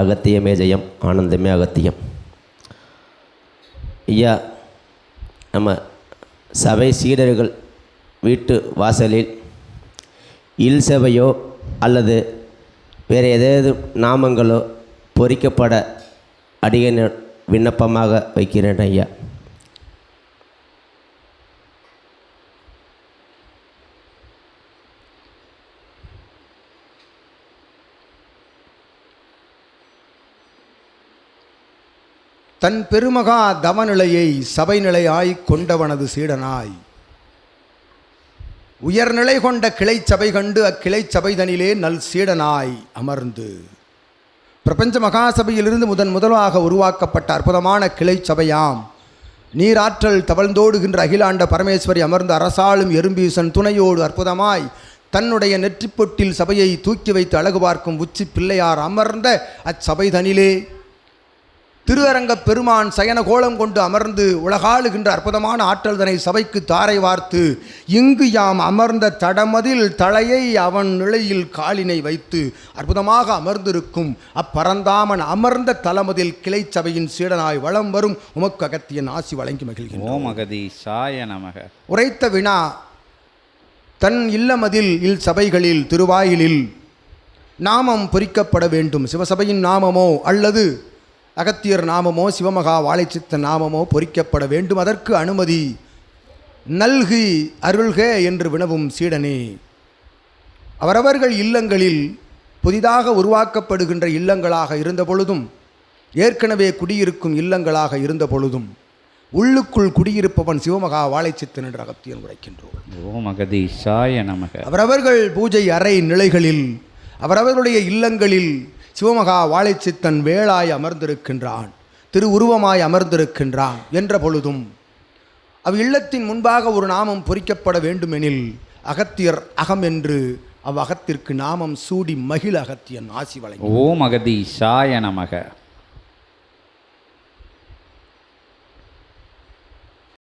அகத்தியமே ஜெயம் ஆனந்தமே அகத்தியம். ஐயா நம்ம சபை சீடர்கள் வீட்டு வாசலில் இல் சபையோ அல்லது வேறு ஏதாவது நாமங்களோ பொறிக்கப்பட அடிய விண்ணப்பமாக வைக்கிறேன் ஐயா. தன் பெருமகா தவநிலையை சபைநிலையாய் கொண்டவனது சீடனாய். உயர்நிலை கொண்ட கிளை சபை கண்டு அக்கிளை சபைதனிலே நல் சீடனாய் அமர்ந்து. பிரபஞ்ச மகாசபையிலிருந்து முதன் முதலாக உருவாக்கப்பட்ட அற்புதமான கிளை சபையாம். நீராற்றல் தவழ்ந்தோடுகின்ற அகிலாண்ட பரமேஸ்வரி அமர்ந்த அரசாளும் எறும்பீசன் துணையோடு அற்புதமாய் தன்னுடைய நெற்றிப்பொட்டில் சபையை தூக்கி வைத்து அழகு பார்க்கும் உச்சி பிள்ளையார் அமர்ந்த அச்சபைதனிலே திருவரங்கப் பெருமான் சயன கோலம் கொண்டு அமர்ந்து உலகாளுகின்ற அற்புதமான ஆற்றல்தனை சபைக்கு தாரை வார்த்து இங்கு யாம் அமர்ந்த தடமதில் தலையை அவன் நிலையில் காலினை வைத்து அற்புதமாக அமர்ந்திருக்கும் அப்பரந்தாமன் அமர்ந்த தலமதில் கிளை சபையின் சீடனாய் வலம் வரும் உமக்கு அகத்தியன் ஆசி வழங்கி மகிழ்கின்றோம். உரைத்த வினா தன் இல்லமதில் இல் சபைகளில் திருவாயிலில் நாமம் பொறிக்கப்பட வேண்டும். சிவசபையின் நாமமோ அல்லது அகத்தியர் நாமமோ சிவமகா வாழைச்சித்த நாமமோ பொறிக்கப்பட வேண்டும் அதற்கு அனுமதி. நல்கி அருள்க என்று வினவும் சீடனே. அவரவர்கள் இல்லங்களில் புதிதாக உருவாக்கப்படுகின்ற இல்லங்களாக இருந்த பொழுதும் ஏற்கனவே குடியிருக்கும் இல்லங்களாக இருந்த பொழுதும் உள்ளுக்குள் குடியிருப்பவன் சிவமகா வாழைச்சித்தன் என்று அகத்தியன் உரைக்கின்றோம் ஓம் நமக. அவரவர்கள் பூஜை அறை நிலைகளில் அவரவர்களுடைய இல்லங்களில் சிவமகா வாழைச்சித்தன் வேளாய் அமர்ந்திருக்கின்றான் திரு உருவமாய் அமர்ந்திருக்கின்றான் என்ற பொழுதும் அவ் இல்லத்தின் முன்பாக ஒரு நாமம் பொறிக்கப்பட வேண்டுமெனில் அகத்தியர் அகம் என்று அவ் அகத்திற்கு நாமம் சூடி மகிழ் அகத்தியன் ஆசி வழங்கி ஓம் அகதீஷாய நமக.